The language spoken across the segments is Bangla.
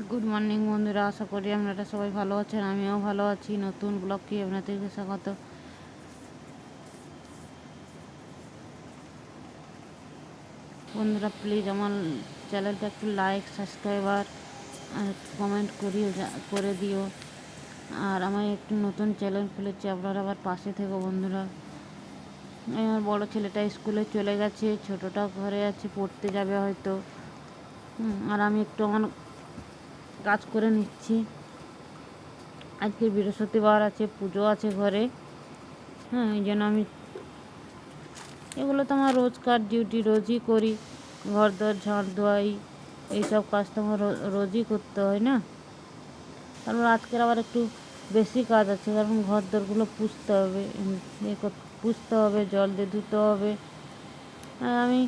গুড মর্নিং বন্ধুরা, আশা করি আপনারা সবাই ভালো আছেন, আমিও ভালো আছি। নতুন ব্লগকে আপনাদেরকে স্বাগত? বন্ধুরা প্লিজ আমার চ্যানেলটা একটু লাইক সাবস্ক্রাইবার আর কমেন্ট করিও করে দিও। আর আমার একটু নতুন চ্যানেল খুলেছি, আপনারা আবার পাশে থেকো বন্ধুরা। আমার বড় ছেলেটা স্কুলে চলে গেছে ছোটটা ঘরে আছে, পড়তে যাবে হয়তো। আর আমি একটু আমার কাজ করে নিচ্ছি। আজকে বৃহস্পতিবার আছে, পুজো আছে ঘরে। হ্যাঁ এই জন্য আমি এগুলো তো আমার রোজকার ডিউটি রোজই করি। ঘর দর ঝাড় ধোয়াই এইসব কাজ তো আমার রোজই করতে হয় না। তারপর আজকের আবার একটু বেশি কাজ আছে, কারণ ঘর দরগুলো পুষতে হবে। পুষতে হবে, জল দিয়ে ধুতে হবে। আমি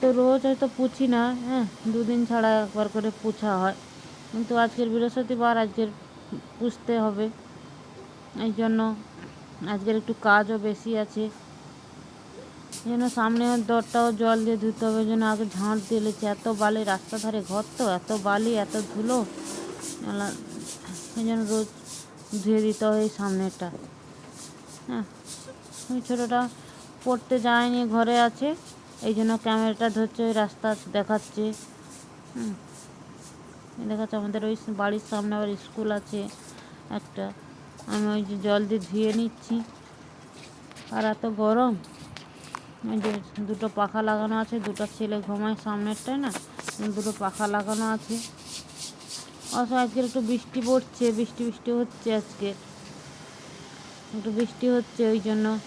তো রোজ হয়তো পুছি না হ্যাঁ দুদিন ছাড়া একবার করে পুছা হয়। কিন্তু আজকের বৃহস্পতিবার, আজকের পুষতে হবে। এই জন্য আজকের একটু কাজও বেশি আছে। জন্য সামনে দরটাও জল দিয়ে ধুতে হবে। জন্য আগে ঝাঁট দিয়ে লেছি। এত বালি, রাস্তা ধারে ঘর তো, এত বালি, এত ধুলো। এই জন্য রোজ ধুয়ে দিতে হয় এই সামনেটা হ্যাঁ ওই ছোটোটা পড়তে যায়নি, ঘরে আছে। এই জন্য ক্যামেরাটা ধরছে, ওই রাস্তা দেখাচ্ছে। হুম। এই দেখাচ্ছে আমাদের ওই বাড়ির সামনে আবার স্কুল আছে একটা। আমি ওই যে জল দিয়ে ধুয়ে নিচ্ছি। আর এত গরম। ওই যে দুটো পাখা লাগানো আছে, দুটো ছেলে ঘুমায় সামনেরটায় না, দুটো পাখা লাগানো আছে। অবশ্য আজকের একটু বৃষ্টি পড়ছে, বৃষ্টি বৃষ্টি হচ্ছে আজকে। একটু বৃষ্টি হচ্ছে, ওই জন্য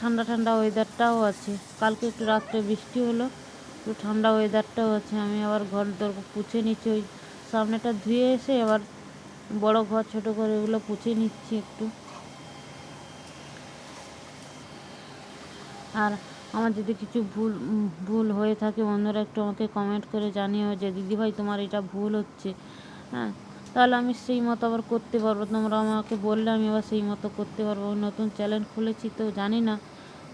ঠান্ডা ঠান্ডা ওয়েদারটাও আছে। কালকে একটু রাত্রে বৃষ্টি হলো। একটু ঠান্ডা ওয়েদারটাও আছে আমি আবার ঘর দর পুছে নিচ্ছি, ওই সামনেটা ধুয়ে এসে আবার বড় ঘর, ছোট ঘর এগুলো পুছে নিচ্ছি একটু। আর আমার যদি কিছু ভুল ভুল হয়ে থাকে অন্যরা একটু আমাকে কমেন্ট করে জানিও যে দিদিভাই তোমার এটা ভুল হচ্ছে। হ্যাঁ তাহলে আমি সেই মতো আবার করতে পারব। তোমরা আমাকে বললে, আমি আবার সেই মতো করতে পারব। নতুন চ্যানেল খুলেছি তো, জানি না।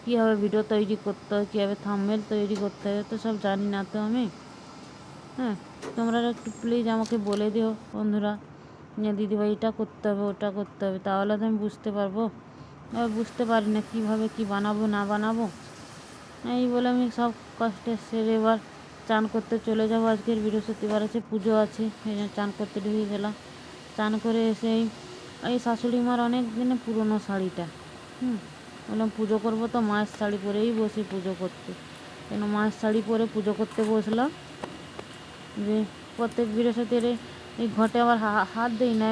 কীভাবে ভিডিও তৈরি করতে হয়, কীভাবে থাম্বনেল তৈরি করতে হয় তো সব জানি না তো আমি। হ্যাঁ তোমরা একটু প্লিজ আমাকে বলে দিও বন্ধুরা, যে দিদিভাই এটা করতে হবে, ওটা করতে হবে, তাহলে তো আমি বুঝতে পারব। এবার বুঝতে পারি না কীভাবে কী বানাবো, না বানাবো। এই বলে আমি সব কষ্টে সেরে এবার চান করতে চলে যাব। আজকের বৃহস্পতিবার আছে, পুজো আছে, এই জন্য চান করতে ঢুকে গেলাম। চান করে এসে এই শাশুড়ি মার অনেক দিনে পুরনো শাড়িটা, হুম। বললাম, পুজো করব তো, মায়ের শাড়ি পরেই বসি পুজো করতে। কেন, মায়ের শাড়ি পরে পুজো করতে বসলাম। যে প্রত্যেক বৃহস্পতিবার এই ঘটে আবার হাত দিই না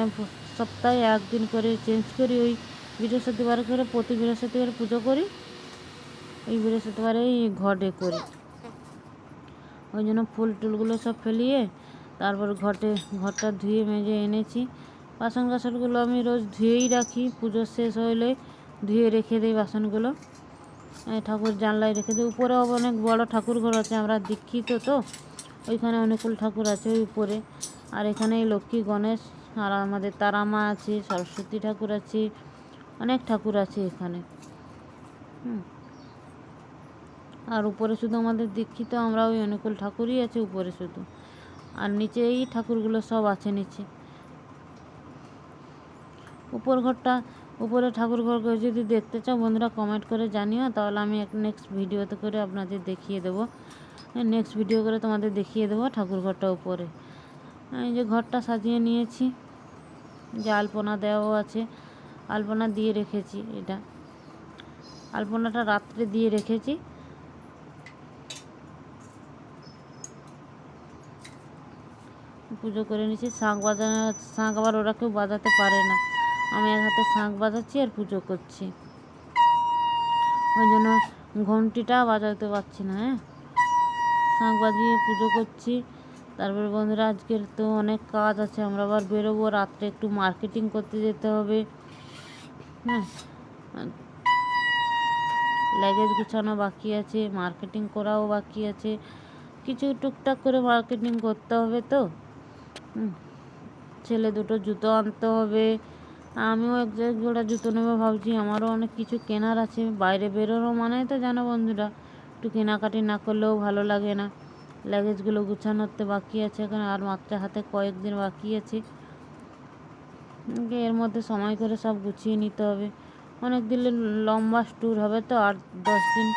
সপ্তাহে একদিন করে চেঞ্জ করি, ওই বৃহস্পতিবার করে প্রতি বৃহস্পতিবার পুজো করি, এই বৃহস্পতিবারেই ঘটে করি। ওই জন্য ফুল টুলগুলো সব ফেলিয়ে তারপর ঘটে, ঘরটা ধুয়ে মেজে এনেছি। বাসন কাসনগুলো আমি রোজ ধুয়েই রাখি, পুজো শেষ হইলে ধুয়ে রেখে দিই বাসনগুলো। ঠাকুর জানলায় রেখে দিই। উপরেও অনেক বড় ঠাকুর ঘর আছে, আমরা দীক্ষিত তো। ওইখানে অনেকগুলো ঠাকুর আছে ওই উপরে। আর এখানে লক্ষ্মী, গণেশ আর আমাদের তারা মা আছে, সরস্বতী ঠাকুর আছে, অনেক ঠাকুর আছে এখানে। হুম। আর উপরে শুধু আমাদের দীক্ষিত, আমরা ওই অনুকূল ঠাকুরই আছে উপরে শুধু। আর নিচে এই ঠাকুরগুলো সব আছে নিচে। উপর ঘরটা উপরে ঠাকুর ঘর যদি দেখতে চাও, বন্ধুরা কমেন্ট করে জানিও, তাহলে আমি নেক্সট ভিডিওতে করে আপনাদের দেখিয়ে দেবো। নেক্সট ভিডিও করে তোমাদের দেখিয়ে দেবো ঠাকুর ঘরটা উপরে এই যে ঘরটা সাজিয়ে নিয়েছি, যে আলপনা দেওয়াও আছে, আলপনা দিয়ে রেখেছি এটা। আলপনাটা রাত্রে দিয়ে রেখেছি। পুজো করে নিয়েছি, শাঁখ বাজানো, শাঁখ আবার ওরা কেউ বাজাতে পারে না। আমি এক হাতে শাঁখ বাজাচ্ছি আর পুজো করছি। ওই জন্য ঘন্টিটা বাজাতে পারছি না হ্যাঁ? শাঁখ বাজিয়ে পুজো করছি। তারপরে বন্ধুরা, আজকের তো অনেক কাজ আছে, আমরা আবার বেরোবো। রাত্রে একটু মার্কেটিং করতে যেতে হবে হ্যাঁ? লাগেজ গুছানো বাকি আছে মার্কেটিং করাও বাকি আছে। কিছু টুকটাক করে মার্কেটিং করতে হবে তো ছেলে দুটো জুতো আনতে হবে আমিও এক জোড়া জুতো নেব ভাবছি, আমারও অনেক কিছু কেনার আছে, বাইরে বেরোনো মানে তো জানো বন্ধুরা, একটু কেনাকাটি না করলেও ভালো লাগে না লাগেজগুলো গুছানোতে বাকি আছে এখন, আর মাত্র হাতে কয়েকদিন বাকি আছে, এর মধ্যে সময় করে সব গুছিয়ে নিতে হবে, অনেক দিনের লম্বা ট্যুর হবে তো, আর দশ দিন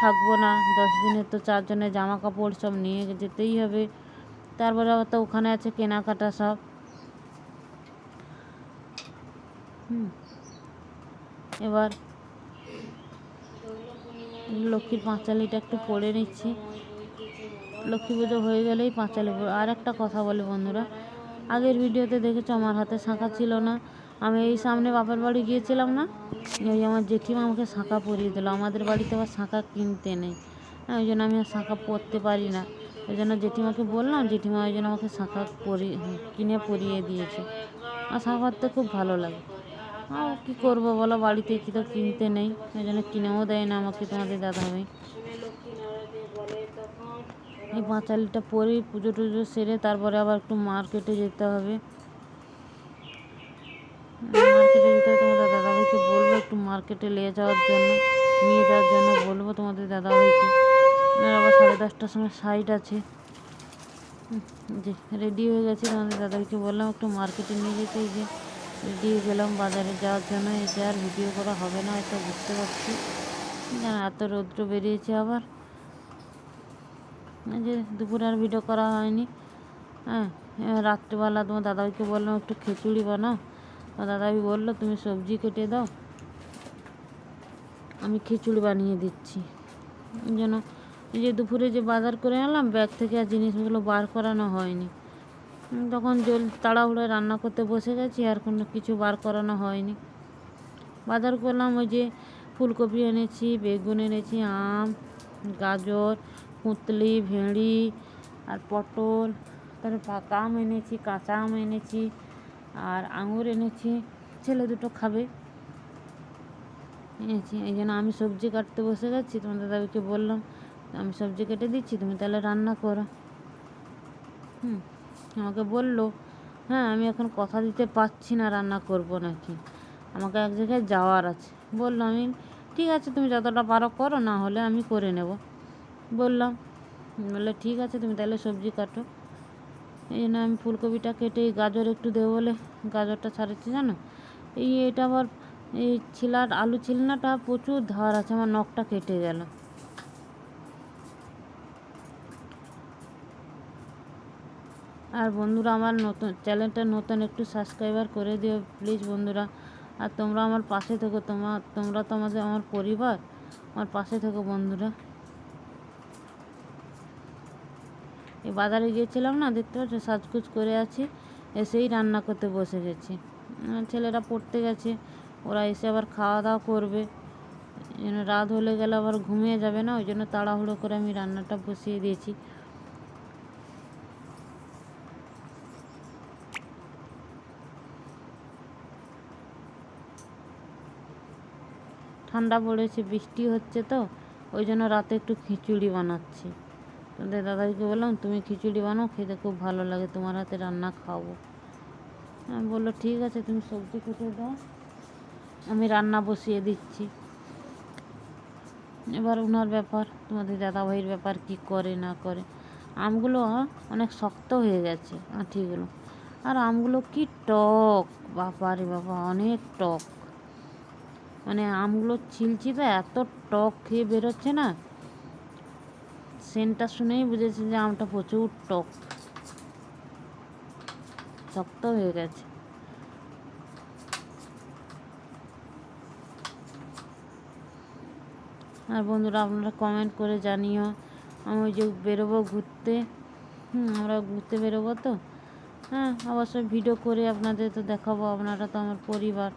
থাকব না, দশ দিনের তো চারজনের জামা কাপড় সব নিয়ে যেতেই হবে, তারপরে আবার তো ওখানে আছে কেনাকাটা সব হুম। এবার লক্ষ্মীর পাঁচালিটা একটু পড়ে নিচ্ছি। লক্ষ্মী পুজো হয়ে গেলেই পাঁচালি পড়ে আর একটা কথা বলে বন্ধুরা, আগের ভিডিওতে দেখেছ আমার হাতে শাঁখা ছিল না। আমি এই সামনে বাপের বাড়ি গিয়েছিলাম না ওই আমার জেঠিমা আমাকে শাঁখা পরিয়ে দিল। আমাদের বাড়িতে আবার শাঁখা কিনতে নেই হ্যাঁ ওই জন্য আমি আর শাঁখা পরতে পারি না। ওই জন্য জেঠিমাকে বললাম, জেঠিমা ওই জন্য আমাকে শাঁখা পরিয়ে কিনে পরিয়ে দিয়েছে। আর শাঁখা পরতে খুব ভালো লাগে। আর কী করব বলো? বাড়িতে কি তো কিনতে নেই। ওই জন্য কিনেও দেয় না আমাকে তোমাদের দাদা দাদাভাই। এই পাঁচালিটা পরে পুজো টুজো সেরে তারপরে আবার একটু মার্কেটে যেতে হবে। মার্কেটে যেতে হবে তোমাদের দাদাভাইকে বলব একটু মার্কেটে নিয়ে যাওয়ার জন্য, নিয়ে যাওয়ার জন্য বলব তোমাদের দাদাভাইকে। ওনার আবার সাড়ে দশটার সময় সাইড আছে। যে রেডি হয়ে গেছে তোমাদের দাদাভাইকে বললাম একটু মার্কেটে নিয়ে যেতে যে। রেডি গেলাম বাজারে। যাওয়ার জন্য এসে আর ভিডিও করা হবে না হয়তো বুঝতে পারছি। এত রৌদ্র বেরিয়েছে আবার। যে দুপুরে আর ভিডিও করা হয়নি। হ্যাঁ রাত্রিবেলা তোমার দাদাভাইকে বললাম, একটু খিচুড়ি বানাও। তো দাদাভাই বলল, তুমি সবজি কেটে দাও। আমি খিচুড়ি বানিয়ে দিচ্ছি। যেন যে দুপুরে যে বাজার করে আনলাম, ব্যাগ থেকে আর জিনিসগুলো বার করানো হয়নি। তখন জল তাড়াহুড়োয় রান্না করতে বসে গেছি, আর কোনো কিছু বার করানো হয়নি। বাজার করলাম ওই যে ফুলকপি এনেছি, বেগুন এনেছি, আম, গাজর, পুঁতলি, ভেঁড়ি, আর পটল, তারপরে পাকা আম এনেছি, কাঁচা আম এনেছি, আর আঙুর এনেছি। ছেলে দুটো খাবে। এনেছি, এই জন্য আমি সবজি কাটতে বসে গেছি। তোমাদের দাদাকে বললাম, আমি সবজি কেটে দিচ্ছি, তুমি তাহলে রান্না করো। হুম। আমাকে বলল হ্যাঁ আমি এখন কথা দিতে পারছি না, রান্না করব নাকি? আমাকে এক জায়গায় যাওয়ার আছে। বলল, আমি, ঠিক আছে, তুমি যতটা পারো করো, না হলে আমি করে নেব। বললাম, বললে, ঠিক আছে, তুমি তাহলে সবজি কাটো। এই জন্য আমি ফুলকপিটা কেটে গাজর একটু দেবো বলে গাজরটা ছাড়াচ্ছি জানো? এই এটা আবার, এই ছিলার, আলু ছিলনাটা প্রচুর ধার আছে, আমার নখটা কেটে গেল। আর বন্ধুরা আমার নতুন চ্যানেলটা নতুন একটু সাবস্ক্রাইবার করে দিও প্লিজ বন্ধুরা। আর তোমরা আমার পাশে থেকো তোমার তোমরা তো আমাদের আমার পরিবার। আমার পাশে থেকো বন্ধুরা। এই বাজারে গিয়েছিলাম না, দেখতে পাচ্ছ, সাজগুজ করে আছি, এসেই রান্না করতে বসে গেছি। ছেলেরা পড়তে গেছে, ওরা এসে আবার খাওয়া দাওয়া করবে রাত হলে গেলে আবার ঘুমিয়ে যাবে না, ওই জন্য তাড়াহুড়ো করে আমি রান্নাটা বসিয়ে দিয়েছি। ঠান্ডা পড়েছে, বৃষ্টি হচ্ছে তো, ওই জন্য রাতে একটু খিচুড়ি বানাচ্ছি। তোদের দাদাকে বললাম, তুমি খিচুড়ি বানাও, খেতে খুব ভালো লাগে, তোমার হাতে রান্না খাব। আমি বলল, ঠিক আছে, তুমি সবজি কেটে দাও, আমি রান্না বসিয়ে দিচ্ছি। এবার ওনার ব্যাপার, তোমাদের দাদাভাইয়ের ব্যাপার, কি করে, না করে। আমগুলো অনেক শক্ত হয়ে গেছে, আঁঠিগুলো। আর আমগুলো কি টক বাবা রে বাবা অনেক টক। মানে আমগুলো তো এত টক খেয়ে বেরোচ্ছে না। সেন্টটা শুনেই বুঝেছি যে আমটা প্রচুর টক। শক্ত হয়ে গেছে। আর বন্ধুরা, আপনারা কমেন্ট করে জানিও। আমি যে বেরোবো ঘুরতে। হুম, আমরা ঘুরতে বেরোবো তো? হ্যাঁ অবশ্যই ভিডিও করে আপনাদের তো দেখাবো। আপনারা তো আমার পরিবার,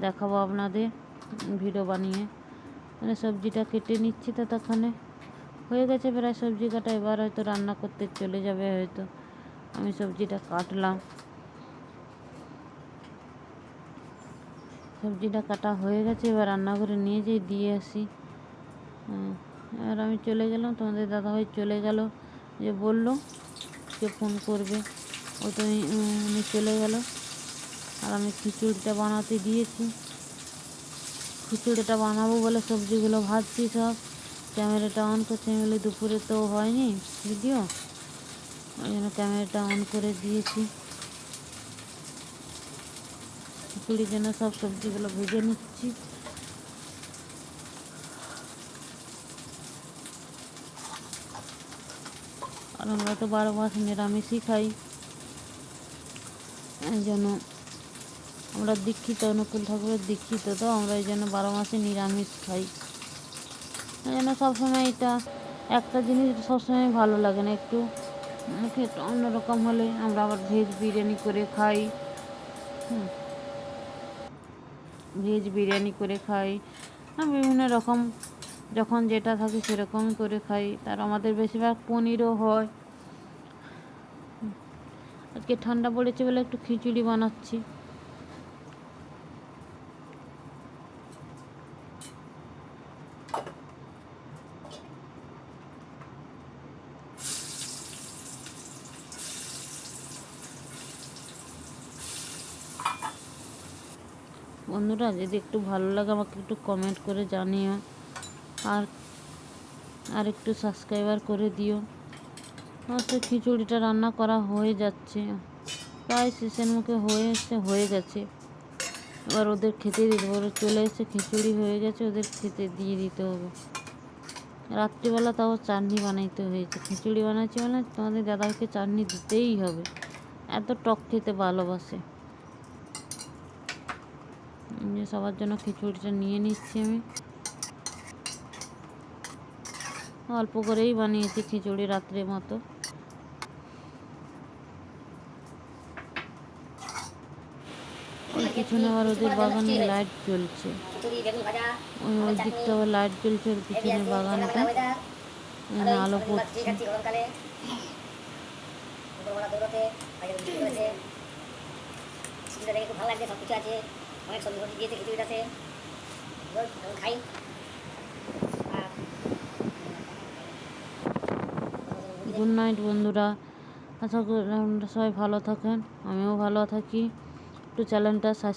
দেখাবো আপনাদের। ভিডিও বানিয়ে। মানে সবজিটা কেটে নিচ্ছি তো তখনে হয়ে গেছে প্রায় সবজি কাটা, এবার হয়তো রান্না করতে চলে যাবে হয়তো। আমি সবজিটা কাটলাম। সবজিটা কাটা হয়ে গেছে, এবার রান্নাঘরে নিয়ে যেয়ে দিয়ে আসি। আর আমি চলে গেলাম, তোমাদের দাদাভাই চলে গেল। যে বলল যে ফোন করবে। ও তো উনি চলে গেল। আর আমি খিচুড়িটা বানাতে দিয়েছি। খিচুড়িটা বানাবো বলে সবজিগুলো ভাজছি সব। ক্যামেরাটা অন করছি, আমি বলি দুপুরে তো হয়নি ভিডিও ওই জন্য ক্যামেরাটা অন করে দিয়েছি। খিচুড়ির জন্য সব সবজিগুলো ভেজে নিচ্ছি। আর আমরা তো বারো মাস নিরামিষই খাই। এই জন্য আমরা দীক্ষিত অনুকূল ঠাকুরের দীক্ষিত তো, আমরা এই জন্য বারো মাসে নিরামিষ খাই। এই জন্য সবসময় এটা একটা জিনিস সবসময় ভালো লাগে না একটু। অন্যরকম হলে আমরা আবার ভেজ বিরিয়ানি করে খাই। হুম। ভেজ বিরিয়ানি করে খাই। বিভিন্ন রকম যখন যেটা থাকে সেরকম করে খাই। তার আমাদের বেশিরভাগ পনিরও হয়। আজকে ঠান্ডা পড়েছে বলে একটু খিচুড়ি বানাচ্ছি। বন্ধুরা, যদি একটু ভালো লাগে আমাকে একটু কমেন্ট করে জানিও। আর আর একটু সাবস্ক্রাইবার করে দিও। তো খিচুড়িটা রান্না করা হয়ে যাচ্ছে। প্রায় শেষের মুখে হয়ে এসে, হয়ে গেছে। এবার ওদের খেতে দিতে ওরা চলে এসে খিচুড়ি হয়ে গেছে, ওদের খেতে দিয়ে দিতে হবে। রাত্রিবেলা তাও চাটনি বানাইতে হয়েছে। খিচুড়ি বানাচ্ছি মানে তোমাদের দাদাকে চাটনি দিতেই হবে। এত টক খেতে ভালোবাসে। যে সবার জন্য খিচুড়িটা নিয়ে নিচ্ছি আমি। অল্প করেই বানিয়েছি খিচুড়ি রাত্রের মতো। পিছনে আবার ওদের বাগানে লাইট জ্বলছে। ওই দিকটা আবার লাইট জ্বলছে ওর পিছনে বাগানটা। আলো পড়ছে। ভালো লাগছে সব কিছু আছে। অনেক সবজি দিয়েছে খিচুড়িটাতে খাই। গুড নাইট বন্ধুরা। আশা করি সবাই ভালো থাকেন, আমিও ভালো থাকি। একটু চ্যানেলটা সাবস্ক্রাইব